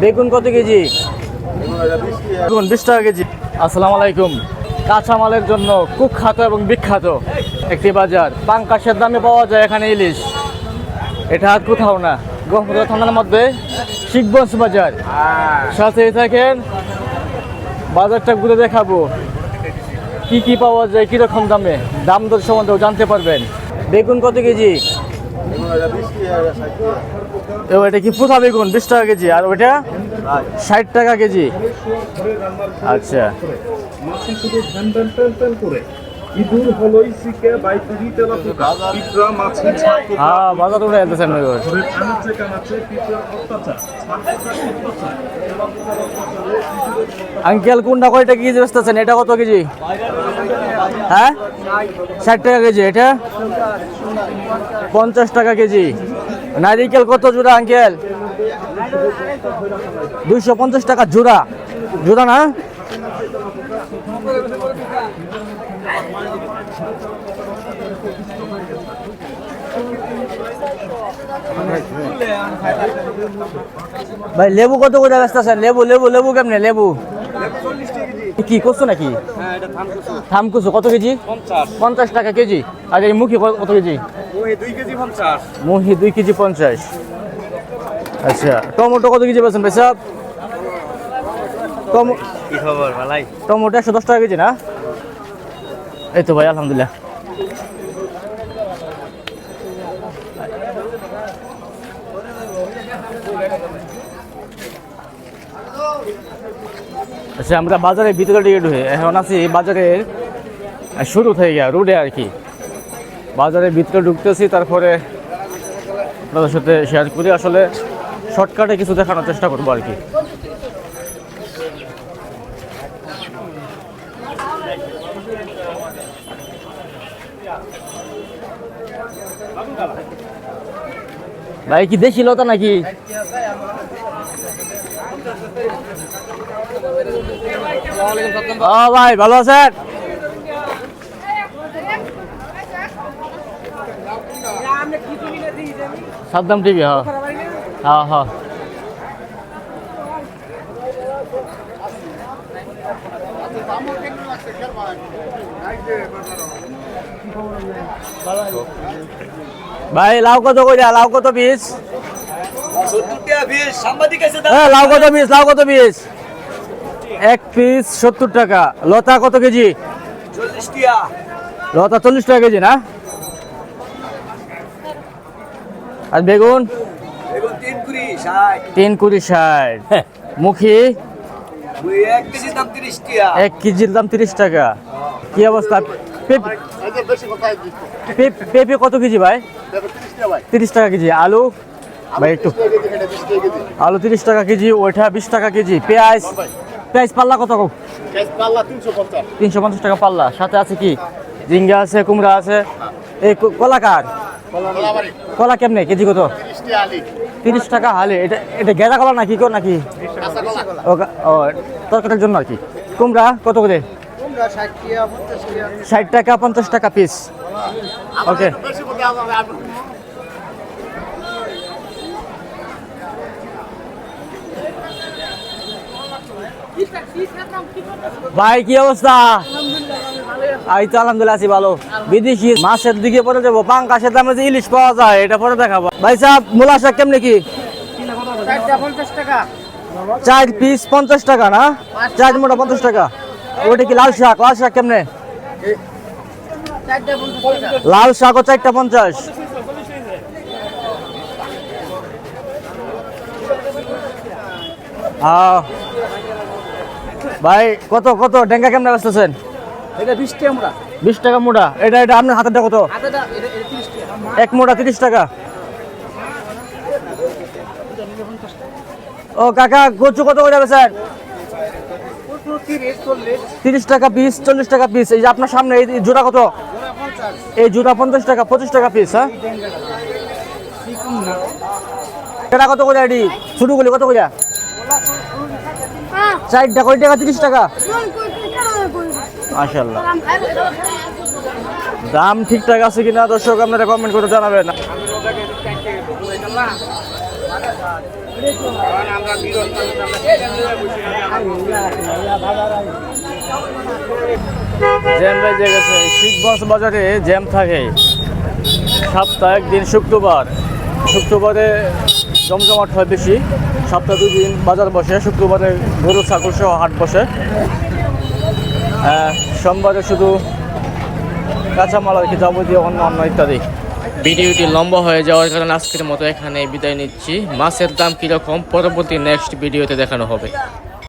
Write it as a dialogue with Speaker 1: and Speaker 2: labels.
Speaker 1: বেগুন কত কেজি? বেগুন বিশ টাকা কেজি। আসসালামু আলাইকুম। কাঁচামালের জন্য কুখ্যাত এবং বিখ্যাত একটি বাজার। পাঙ্কাশের দামে পাওয়া যায় এখানে ইলিশ। এটা আর কোথাও না। গহপুরা থানার মধ্যে শিখগঞ্জ বাজার। সাথে থাকেন, বাজারটা ঘুরে দেখাবো। কি কি পাওয়া যায়, কীরকম দামে? দাম দর সম্বন্ধেও জানতে পারবেন। বেগুন কত কেজি? এটা কি পুথা বেগুন বিশ টাকা কেজি। আর ওইটা ষাট টাকা কেজি। আচ্ছা। হ্যাঁ আঙ্কেল, কোনটা কয়টা কেজি বেচতেছেন এটা কত কেজি? হ্যাঁ? ষাট টাকা কেজি। এটা? পঞ্চাশ টাকা কেজি। নারিকেল কত জোড়া আঙ্কেল? দুইশো পঞ্চাশ টাকা জোড়া। জোড়া না? ভাই, লেবু কত করে বেচতেছেন লেবু লেবু লেবু কেমনে? লেবু। কি করছ নাকি? থামকুচু কত কেজি? পঞ্চাশ। টাকা কেজি। আর এই মুখি কত কেজি? মুহি দুই কেজি পঞ্চাশ। আচ্ছা টমেটো কত কেজি পেয়েছেন
Speaker 2: ভালাই?
Speaker 1: টমেটো একশো দশ টাকা কেজি না? এই তো ভাই আলহামদুলিল্লাহ। আচ্ছা আমরা বাজারের ভিতরে টিকিট এখন আছি বাজারের শুরু থেকে গিয়া রোডে আর কি। বাজারের ভিতরে ঢুকতেছি, তারপরে আপনাদের সাথে শেয়ার করি। আসলে শর্টকাটে কিছু দেখানোর চেষ্টা করব আর কি। ভাই, কি দেশি লতা নাকি? ভাই ভালো আছেন? সাদ্দাম টিভি হ্যাঁ। ভাই লাউ কত কইরা? লাউ কত পিস? হ্যাঁ লাউ কত পিস লাউ কত পিস এক পিস সত্তর টাকা। লতা কত কেজি? লতা চল্লিশ টাকা কেজি না? আর বেগুন? তিন কুড়ি ষাট। মুখী? এক কেজির দাম তিরিশ টাকা। কি অবস্থা? পেঁপে- কত কেজি ভাই। তিরিশ টাকা কেজি। আলু? ভাই একটু। আলু তিরিশ টাকা কেজি ওইটা বিশ টাকা কেজি পেঁয়াজ। পেঁয়াজ পাল্লা কত তিনশো পঞ্চাশ টাকা পাল্লা। সাথে আছে কি? ঝিঙ্গা আছে কুমড়া আছে। এই কলা কার? কলা কেমনে? কেজি কত? তিরিশ টাকা হালে। এটা এটা গেঁদা কলা নাকি কো নাকি? ও তরকারির জন্য আর কি। কুমড়া কত করে? ষাট টাকা পঞ্চাশ টাকা পিস ওকে ভাই, কি অবস্থা? এই তো আলহামদুলিল্লাহ আছি ভালো। বিদেশি মাছের দিকে পরে যাব পাঙ্কাশের দামে যে ইলিশ পাওয়া যায়, এটা পরে দেখাবো। ভাই সাহেব, মূলা শাক কেমনে কি? চার পিস পঞ্চাশ টাকা না? চার মোটা পঞ্চাশ টাকা। ওটা কি লাল শাক? লাল শাক কেমনে? লাল শাক ও চারটা পঞ্চাশ। হ্যাঁ ভাই কত কত? ডেঙ্গা কেমনে বেচতেছেন?
Speaker 3: এটা বৃষ্টি আমরা
Speaker 1: বিশ টাকা মোটা এটা এটা আপনার হাতেরটা কত
Speaker 3: টাকা।
Speaker 1: এক মোটা তিরিশ টাকা। ও কাকা কচু কত করে বেচেন?
Speaker 3: তিরিশ
Speaker 1: টাকা পিস চল্লিশ টাকা পিস এই যে আপনার সামনে এই জোড়া কত? এই জোড়া পঞ্চাশ টাকা পঁচিশ টাকা পিস হ্যাঁ? এটা কত করে এটি শুরু করলি কত করে? চারটা কয় টাকা? তিরিশ টাকা? মাশাল্লাহ দাম ঠিকঠাক আছে কিনা দর্শক আপনারা কমেন্ট করে জানাবেন। জ্যাম বেজে বাজারে জ্যাম থাকে। সপ্তাহে একদিন শুক্রবার। শুক্রবারে জমজমাট হয় বেশি। সপ্তাহে দুই দিন বাজার বসে, শুক্রবারে গরু ছাগল সহ হাট বসে। সোমবারে শুধু কাঁচামাল আর কি যাবতীয় অন্য অন্য ইত্যাদি। ভিডিওটি লম্বা হয়ে যাওয়ার কারণে আজকের মতো এখানে বিদায় নিচ্ছি। মাছের দাম কীরকম? পরবর্তী নেক্সট ভিডিওতে দেখানো হবে।